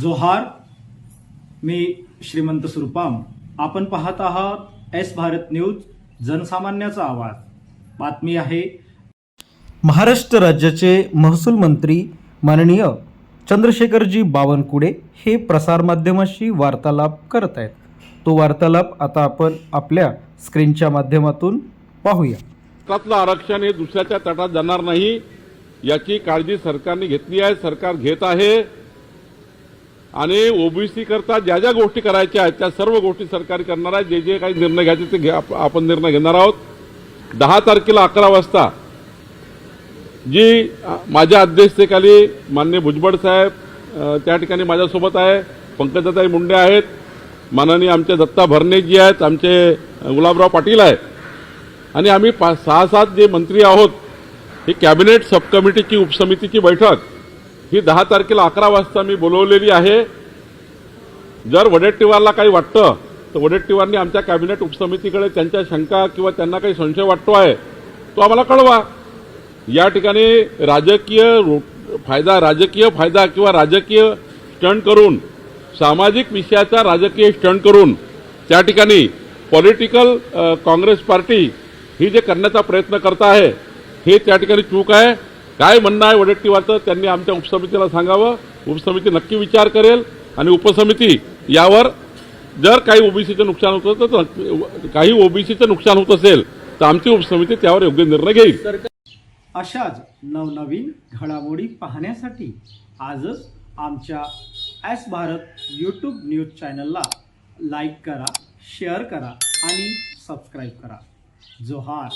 जोहार मी श्रीमंत सुरपाम. आपण पाहत आहात एस भारत न्यूज जनसामान्याचा आवाज. बातमी आहे. महाराष्ट्र राज्याचे महसूल मंत्री माननीय चंद्रशेखरजी बावनकुळे हे प्रसारमाध्यमाशी वार्तालाप करत आहेत. तो वार्तालाप आता आपण आपल्या स्क्रीनच्या माध्यमातून पाहूया. त्यातलं आरक्षण हे दुसऱ्याच्या तटात जाणार नाही याची काळजी सरकारने घेतली आहे सरकार घेत आहे. आणि ओबीसी करता ज्या ज्या गोष्टी करायच्या आहेत त्या सर्व गोष्टी सरकार करणार आहे. जे जे काही निर्णय घ्यायचे ते घे- आपण निर्णय घेणार आहोत. दहा तारखेला अकरा वाजता जी माझ्या अध्यक्षतेखाली मान्य भुजबळ साहेब त्या ठिकाणी माझ्यासोबत आहे. पंकजाताई मुंडे आहेत. माननीय आमचे दत्ता भरणे जी आहेत. आमचे गुलाबराव पाटील आहेत. आणि आम्ही पा सहा सात जे मंत्री आहोत ही कॅबिनेट सब कमिटीची उपसमितीची बैठक ही दहा तारखेला अकरा वाजता मी बोलवलेली आहे. जर वडेट्टीवारला काही वाटतं तर वडेट्टीवारनी आमच्या कॅबिनेट उपसमितीकडे त्यांच्या शंका किंवा त्यांना काही संशय वाटतो आहे तो आम्हाला कळवा. या ठिकाणी राजकीय फायदा राजकीय फायदा किंवा राजकीय स्टंट करून सामाजिक विषयाचा राजकीय स्टंट करून त्या ठिकाणी पॉलिटिकल काँग्रेस पार्टी ही जे करण्याचा प्रयत्न करत आहे हे त्या ठिकाणी चूक आहे. काय म्हणणं आहे वडेट्टीवारचं त्यांनी आमच्या उपसमितीला सांगावं. उपसमिती नक्की विचार करेल आणि उपसमिती यावर जर काही ओबीसीचं नुकसान होतं तर तर काही ओबीसीचं नुकसान होत असेल तर आमची उपसमिती त्यावर योग्य निर्णय घेईल. अशाच नवनवीन घडामोडी पाहण्यासाठी आजच आमच्या एस भारत यूट्यूब न्यूज चॅनलला लाईक करा शेअर करा आणि सबस्क्राईब करा. जोहार.